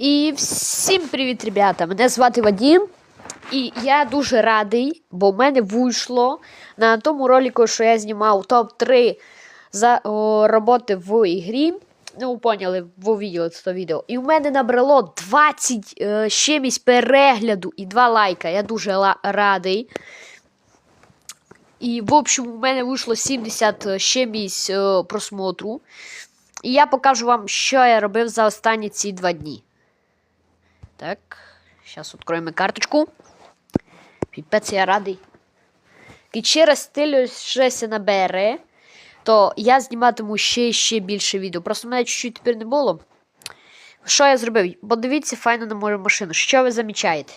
І всім привіт, ребята! Мене звати Вадім. І я дуже радий, бо в мене вийшло на тому ролику, що я знімав топ-3 за о, роботи в ігрі. Ну, поняли, ви виділи це відео. І в мене набрало 20 е, чимось перегляду і 2 лайка. Я дуже радий. І, в общем, у мене вийшло 70 з чимось е, просмотру. І я покажу вам, що я робив за останні ці два дні. Так, зараз відкриємо карточку. Піпець, я радий. Через стиль ще набере, то я зніматиму ще ще більше відео. Просто мене чуть-чуть тепер не було. Що я зробив? Бо дивіться файно на мою машину. Що ви замічаєте?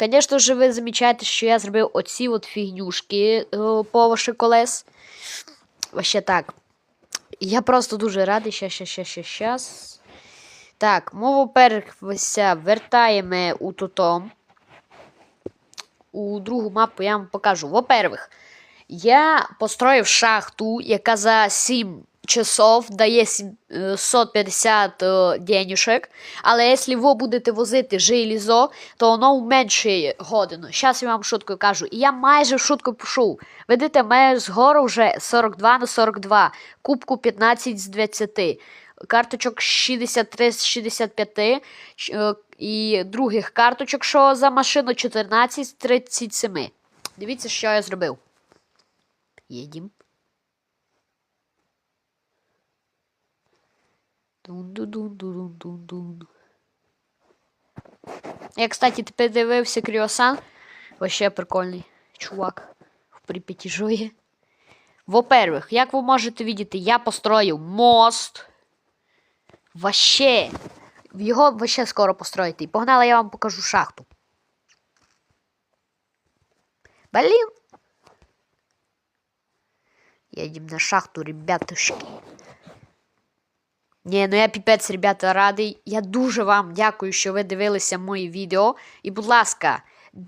Звісно ж, ви замічаєте, що я зробив оці от фігнюшки е, по ваших колес. Вообще так. Я просто дуже радий. Щас, щас, щас, щас, щас. Так, мову першися вертаємо у тутом. У другу мапу я вам покажу. Во-первых, я построїв шахту, яка за 7 часов дає 750 е, денюшек. Але якщо ви будете возити желізо, то воно вменшує годину. Зараз я вам шутку кажу. І я майже шутку пишу. Видите, мене згору вже 42 на 42, кубку 15 з 20 карточок 63 з 65 е, і других карточок, що за машину 14 з 37. Дивіться, що я зробив. Їдім. Дун-ду-дун-ду-дун-дун-дун. Я, кстати, тепер дивився Кріосан. Вообще прикольний чувак. В Прип'яті жує. Во-первых, як ви можете видіти, я построїв мост. Вообще. Його вообще скоро построїти. І погнали, я вам покажу шахту. Блін. Едем на шахту, ребятушки. Ні, ну я піпець, ребята, радий. Я дуже вам дякую, що ви дивилися мої відео. І, будь ласка,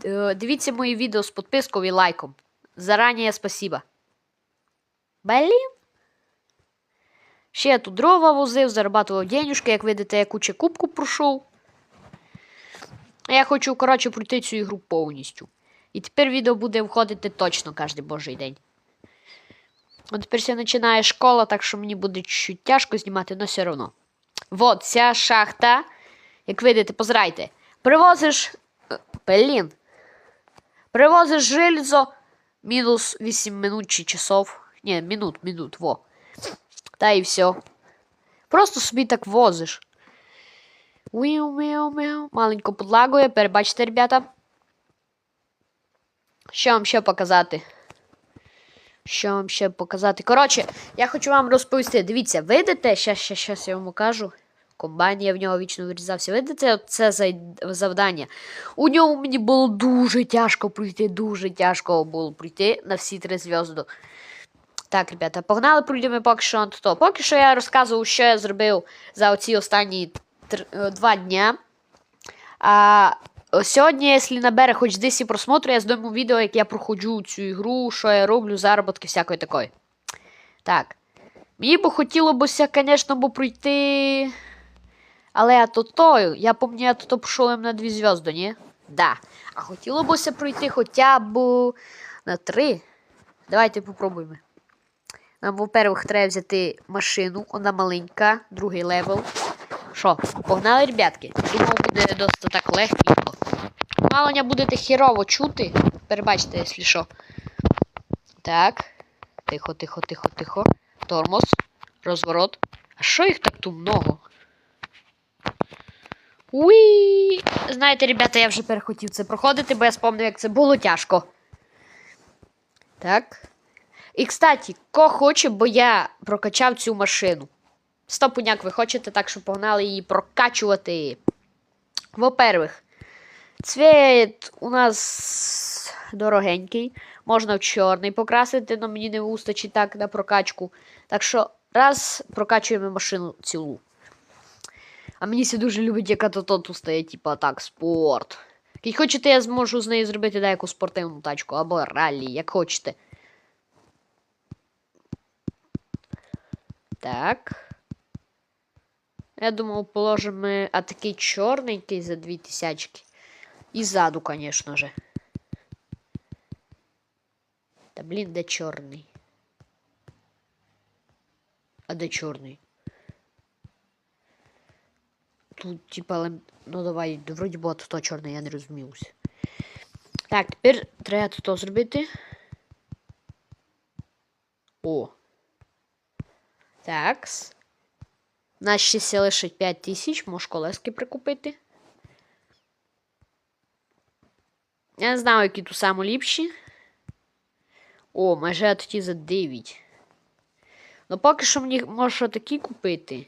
е, дивіться мої відео з підпискою і лайком. Зарані спасибо. Блін. Ще я тут дрова возив, зарабатував денюжки, як видите, я куча кубку пройшов. Я хочу, коротше, пройти цю ігру повністю. І тепер відео буде виходити точно кожен божий день. От тепер все починає школа, так що мені буде чуть тяжко знімати, але все одно. Вот ця шахта. Як видите, позирайте. Привозиш. е, Блін. Привозиш желізо мінус 8 минут чи часов. Ні, минут, минут, во. Та і все. Просто собі так возиш. Міу. Маленько подлагує, перебачте, ребята. Що вам ще показати? Що вам ще показати? Коротше, я хочу вам розповісти. Дивіться, видите, щас, я вам покажу. Комбайн я в нього вічно вирізався. Видите, це завдання. У ньому мені було дуже тяжко пройти, дуже тяжко було пройти на всі три зв'язки. Так, ребята, погнали, пройдемо поки що на то. Поки що я розказував, що я зробив за оці останні тр- е, два дня. А сьогодні, якщо набере хоч 10 просмотрів, я зніму відео, як я проходжу цю ігру, що я роблю, заробітки, всякої такої. Так. Мені б хотілося, звісно, пройти. Але я то то, я пам'ятаю, я то пішов на дві зв'язки, ні? Да. А хотілося б пройти хоча б на три. Давайте попробуємо. Нам, во-первых, треба взяти машину, вона маленька, другий левел. Що, погнали, ребятки? Думав, буде досить так легко. Мало будете хірово чути. Перебачте, якщо що. Так. Тихо, тихо, тихо, тихо. Тормоз. Розворот. А що їх так тут много? Уі! Знаєте, ребята, я вже перехотів це проходити, бо я спомнив, як це було тяжко. Так. І, кстати, ко хоче, бо я прокачав цю машину. Стопуняк, ви хочете, так що погнали її прокачувати. Во-первых, цвіт у нас дорогенький. Можна в чорний покрасити, але мені не вистачить так на прокачку. Так що, раз прокачуємо машину цілу. А мені це дуже любить, яка то тут стоїть, типа так, спорт. Як хочете, я зможу з нею зробити деяку спортивну тачку або раллі, як хочете. Так. Я думав, положимо а такий чорненький за дві тисячки. І ззаду, звісно же. Та блін, де чорний? А де чорний? Тут, типа, лем... ну давай, вроді би то чорний, я не розумівся. Так, тепер треба то зробити. О. Такс. Нас ще ся лишить 5 тисяч, можеш колески прикупити. Я не знаю, які тут самі ліпші. О, майже тоді за 9. Ну, поки що мені можу такі купити.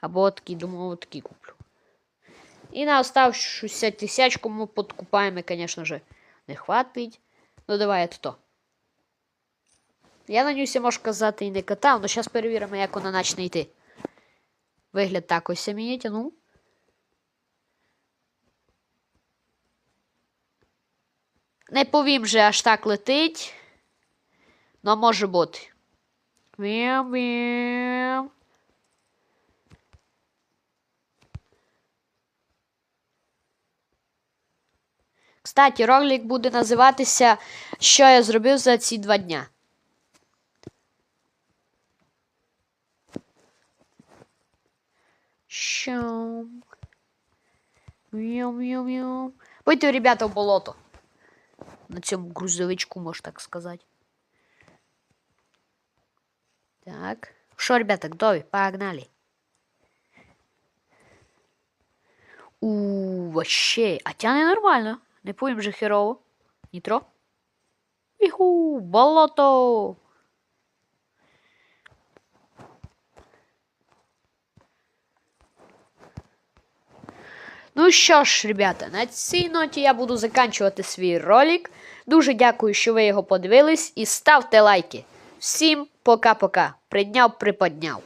Або отакі, думаю, отакі куплю. І на оставшуюся тисячку ми подкупаємо, звісно же, не хватить. Ну, давай это то. Я на нюсі, можу казати, і не катав, але зараз перевіримо, як вона почне йти. Вигляд так ось мені тянув. Не повім же аж так летить. Но може бути. Вім-вім. Кстати, ролик буде називатися Що я зробив за ці два дня. Що? Мяу-мяу-мяу. Пойте, ребята, в болото. На цьому грузовичку, можна так сказати. Так. Що, ребята, готові? Погнали. У, вообще, а тяне нормально. Не повім же херово. Нітро. Іху, болото. Ну що ж, ребята, на цій ноті я буду заканчувати свій ролик. Дуже дякую, що ви його подивились, і ставте лайки. Всім пока-пока. Придняв, приподняв.